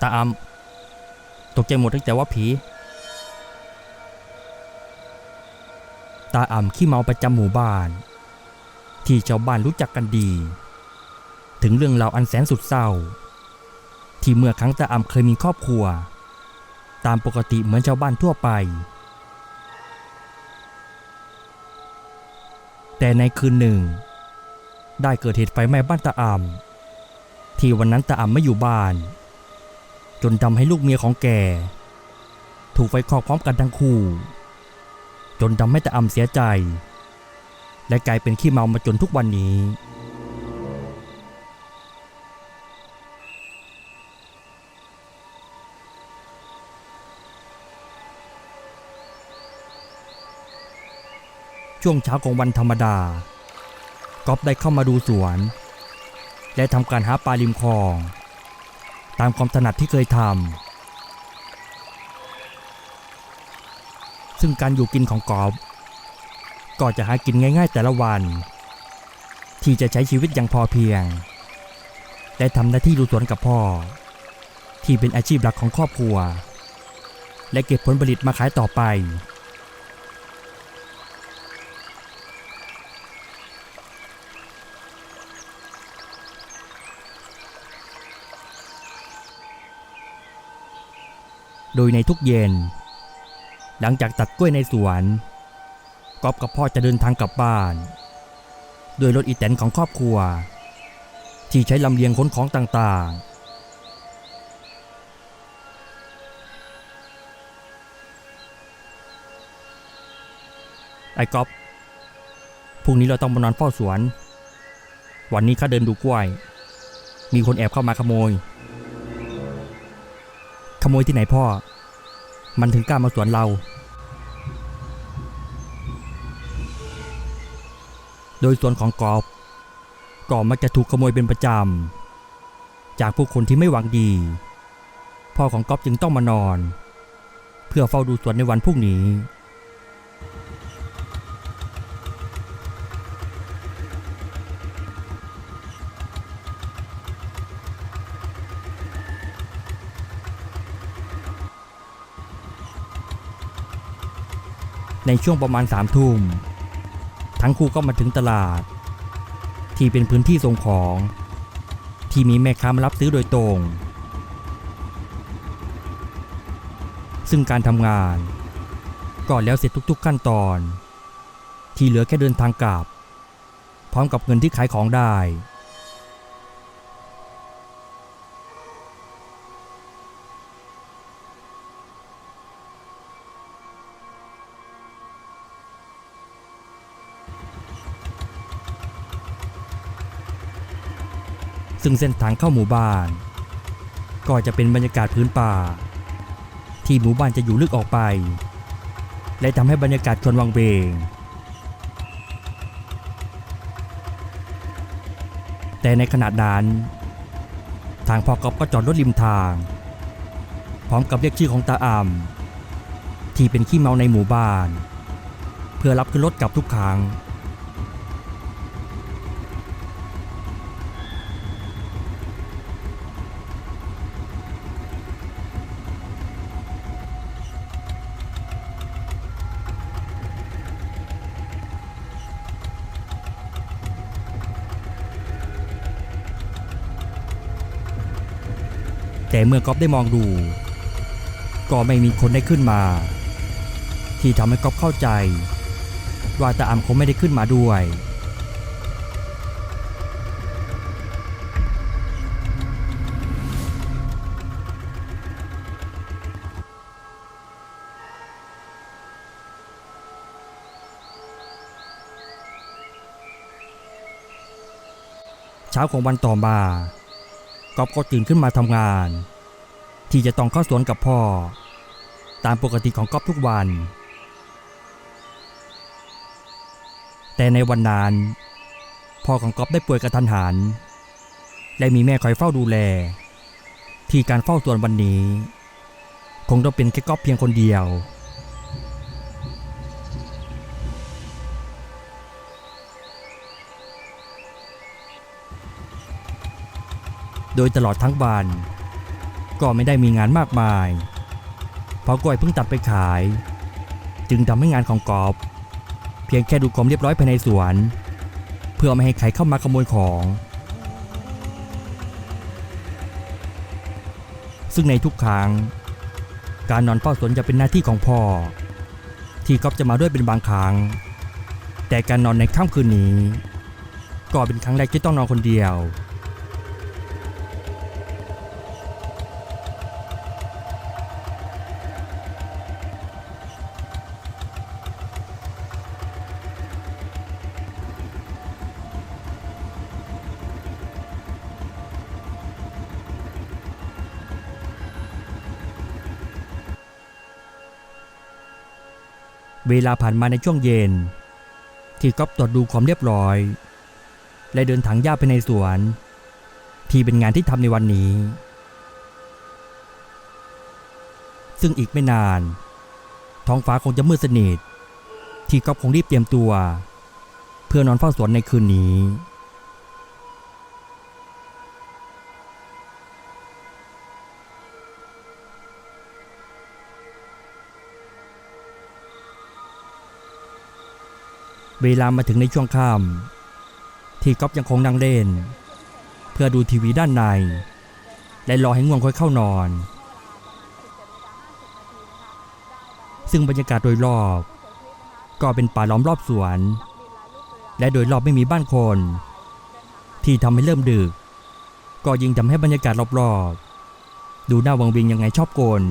ตาอำตกใจหมดตั้งแต่ว่าผี ตาอ่ำขี้เมาประจำหมู่บ้าน ที่ชาวบ้านรู้จักกันดี ถึงเรื่องราวอันแสนสุดเศร้า ที่เมื่อครั้งตาอ่ำเคยมีครอบครัว ตามปกติเหมือนชาวบ้านทั่วไป แต่ในคืนหนึ่ง ได้เกิดเหตุไฟไหม้บ้านตาอ่ำที่วันนั้นตาอ่ำไม่อยู่บ้าน จนทำให้ลูกเมียของแก ถูกไฟคลอกพร้อมกันทั้งคู่ จนทำให้ตาอ่ำเสียใจ และกลายเป็นขี้เมามาจนทุกวันนี้ ช่วงเช้าของวันธรรมดาก๊อฟได้เข้ามาดูสวน และทำการหาปลาริมคลอง ตามความถนัดที่เคยทำซึ่งการอยู่กินของกอฟก็จะหากินง่าย ๆ แต่ละวัน ที่จะใช้ชีวิตอย่างพอเพียง และทำหน้าที่ดูสวนกับพ่อ ที่เป็นอาชีพหลักของครอบครัว และเก็บผลผลิตมาขายต่อไป โดยในทุกเย็น หลังจากตัดกล้วยในสวนก๊อฟกับพ่อจะเดินทางกลับบ้าน โดยรถอีแตนของครอบครัว ที่ใช้ลำเลียงขนของต่างๆ ไอ้ก๊อฟพรุ่งนี้เราต้องมานอนเฝ้าสวน วันนี้ข้าเดินดูกล้วย มีคนแอบเข้ามาขโมย ขโมยที่ไหนพ่อ มันถึงกล้ามาสวนเรา โดยส่วนของกอบก็มักจะถูกขโมยเป็นประจำ จากผู้คนที่ไม่หวังดี พ่อของกอบจึงต้องมานอน เพื่อเฝ้าดูสวนในวันพรุ่งนี้ ในช่วงประมาณสามทุ่ม ทั้งคู่ก็มาถึงตลาด ที่เป็นพื้นที่ส่งของ ที่มีแม่ค้ามารับซื้อโดยตรง ซึ่งการทำงานก็แล้วเสร็จทุกๆ ขั้นตอน ที่เหลือแค่เดินทางกลับ พร้อมกับเงินที่ขายของได้ ซึ่งเส้นทางเข้าหมู่บ้าน ก็จะเป็นบรรยากาศพื้นป่า ที่หมู่บ้านจะอยู่ลึกออกไป และทำให้บรรยากาศชวนวังเวงแต่ในขณะนั้น ทางพ่อกอบก็จอดรถริมทาง พร้อมกับเรียกชื่อของตาอ่ำที่เป็นขี้เมาในหมู่บ้าน เพื่อรับขึ้นรถกลับทุกครั้ง แต่เมื่อก๊อฟได้มองดู ก็ไม่มีคนได้ขึ้นมา ที่ทำให้ก๊อฟเข้าใจ ว่าตาอ่ำคงไม่ได้ขึ้นมาด้วย เช้าของวันต่อมา ก๊อฟก็ตื่นขึ้นมาทำงาน ที่จะต้องเข้าสวนกับพ่อ ตามปกติของก๊อฟทุกวัน แต่ในวันนั้นพ่อของก๊อฟได้ป่วยกระทันหัน และมีแม่คอยเฝ้าดูแล ที่การเฝ้าสวนวันนี้ คงต้องเป็นแค่ก๊อฟเพียงคนเดียว โดยตลอดทั้งวัน ก็ไม่ได้มีงานมากมาย เพราะกล้วยเพิ่งตัดไปขาย จึงทำให้งานของกอบ เพียงแค่ดูความเรียบร้อยภายในสวน เพื่อไม่ให้ใครเข้ามาขโมยของ ซึ่งในทุกครั้ง การนอนเฝ้าสวนจะเป็นหน้าที่ของพ่อ ที่ก๊อฟจะมาด้วยเป็นบางครั้ง แต่การนอนในค่ำคืนนี้ ก็เป็นครั้งแรกที่ต้องนอนคนเดียว เวลาผ่านมาในช่วงเย็น ที่ก๊อฟตรวจดูความเรียบร้อย และเดินถังหญ้าไปในสวน ที่เป็นงานที่ทำในวันนี้ ซึ่งอีกไม่นาน ท้องฟ้าคงจะมืดสนิท ที่ก๊อฟคงรีบเตรียมตัว เพื่อนอนเฝ้าสวนในคืนนี้ เวลามาถึงในช่วงค่ำที่ก๊อฟยังคงนั่งเล่น เพื่อดูทีวีด้านใน และรอให้ง่วงค่อยเข้านอน ซึ่งบรรยากาศโดยรอบ ก็เป็นป่าล้อมรอบสวน และโดยรอบไม่มีบ้านคน ที่ทำให้เริ่มดึก ก็ยิ่งทำให้บรรยากาศรอบๆ ดูน่าวังเวงยังไงชอบกล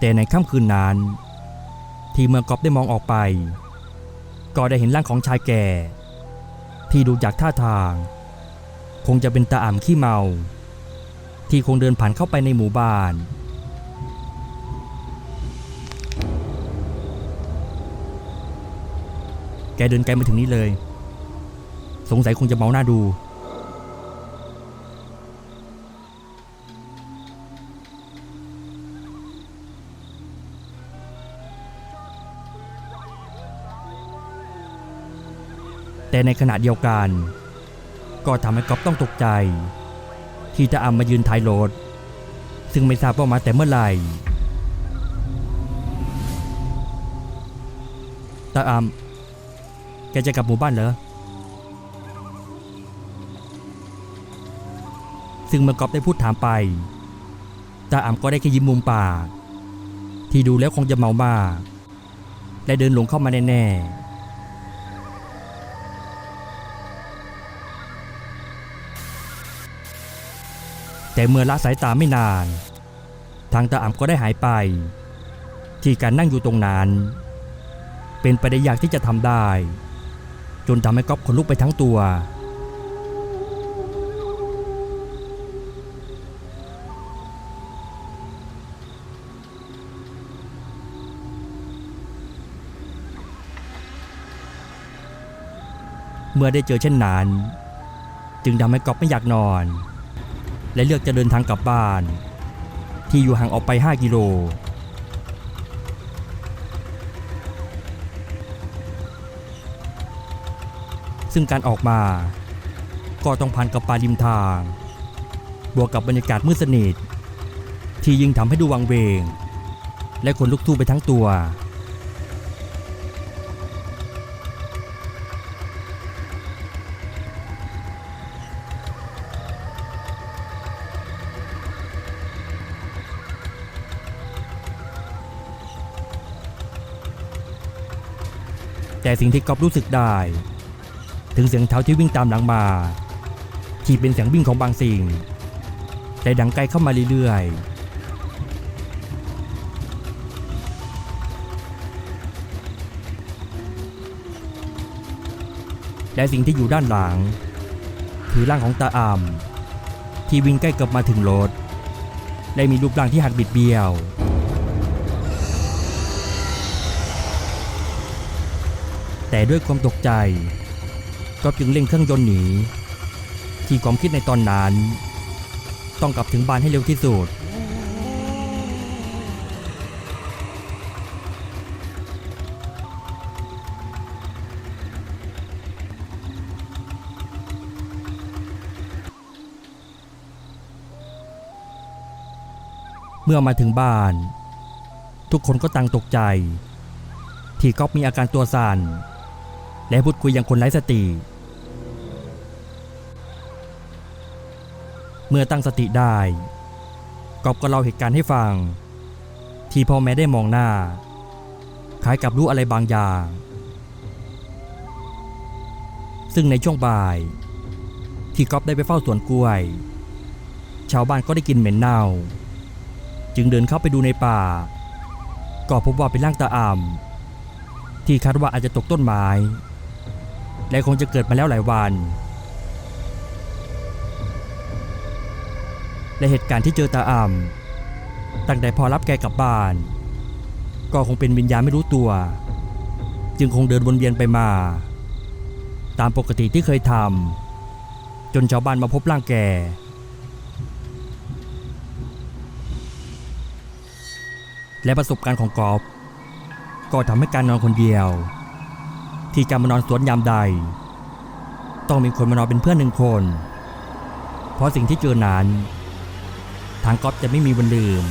แต่ในค่ำคืนนั้น ที่เมื่อกอบได้มองออกไป ก็ได้เห็นร่างของชายแก่ ที่ดูจากท่าทาง คงจะเป็นตาอ่ำขี้เมา ที่คงเดินผ่านเข้าไปในหมู่บ้านแกเดินไกลมาถึงนี้เลย สงสัยคงจะเมาหน้าดู แต่ในขณะเดียวกัน ก็ทำให้ก๊อฟต้องตกใจ ที่ตาอำมายืนท้ายรถซึ่งไม่ทราบว่ามาแต่เมื่อไหร่ตาอำแกจะกลับหมู่บ้านเหรอ ซึ่งเมื่อก๊อฟได้พูดถามไป ตาอำก็ได้แค่ยิ้มมุมปาก ที่ดูแล้วคงจะเมามาก และเดินหลงเข้ามาแน่ๆ แต่เมื่อละสายตาไม่นาน ทางตาอ่ำก็ได้หายไป ที่การนั่งอยู่ตรงนั้น เป็นไปได้ยากที่จะทำได้ จนทำให้ก๊อฟขนลุกไปทั้งตัว เมื่อได้เจอเช่นนั้น จึงทำให้ก๊อฟไม่อยากนอน และเลือกจะเดินทางกลับบ้าน ที่อยู่ห่างออกไป 5 กิโล ซึ่งการออกมา ก็ต้องผ่านกับป่าริมทาง บวกกับบรรยากาศมืดสนิทที่ยิ่งทำให้ดูวังเวง และขนลุกทู่ไปทั้งตัว แต่สิ่งที่ก๊อฟรู้สึกได้ ถึงเสียงเท้าที่วิ่งตามหลังมา ที่เป็นเสียงวิ่งของบางสิ่ง แต่ดังไกลเข้ามาเรื่อยๆ และสิ่งที่อยู่ด้านหลัง คือร่างของตาอ่ำที่วิ่งใกล้เกับมาถึงรถและมีรูปร่างที่หักบิดเบี้ยว แต่ด้วยความตกใจก็จึงเร่งเครื่องยนต์หนี ที่ความคิดในตอนนั้น ต้องกลับถึงบ้านให้เร็วที่สุด เมื่อมาถึงบ้าน ทุกคนก็ต่างตกใจ ที่ก๊อฟมีอาการตัวสั่น และพูดคุยอย่างคนไร้สติ เมื่อตั้งสติได้กอฟก็เล่าเหตุการณ์ให้ฟัง ที่พ่อแม่ได้มองหน้า คล้ายกับรู้อะไรบางอย่าง ซึ่งในช่วงบ่าย ที่ก๊อฟได้ไปเฝ้าสวนกล้วย ชาวบ้านก็ได้กินเหม็นเน่า จึงเดินเข้าไปดูในป่า ก็พบว่าเป็นร่างตาอ่ำที่คาดว่าอาจจะตกต้นไม้ และคงจะเกิดมาแล้วหลายวัน และเหตุการณ์ที่เจอตาอ่ำตั้งแต่พอรับแกกลับบ้าน ก็คงเป็นวิญญาณไม่รู้ตัว จึงคงเดินวนเวียนไปมา ตามปกติที่เคยทำจนชาวบ้านมาพบร่างแกและประสบการณ์ของกอฟก็ทำให้การนอนคนเดียว ที่จะมานอนสวนยามใด ต้องมีคนมานอนเป็นเพื่อนหนึ่งคน เพราะสิ่งที่เจอนั้น ทางก๊อฟจะไม่มีวันลืม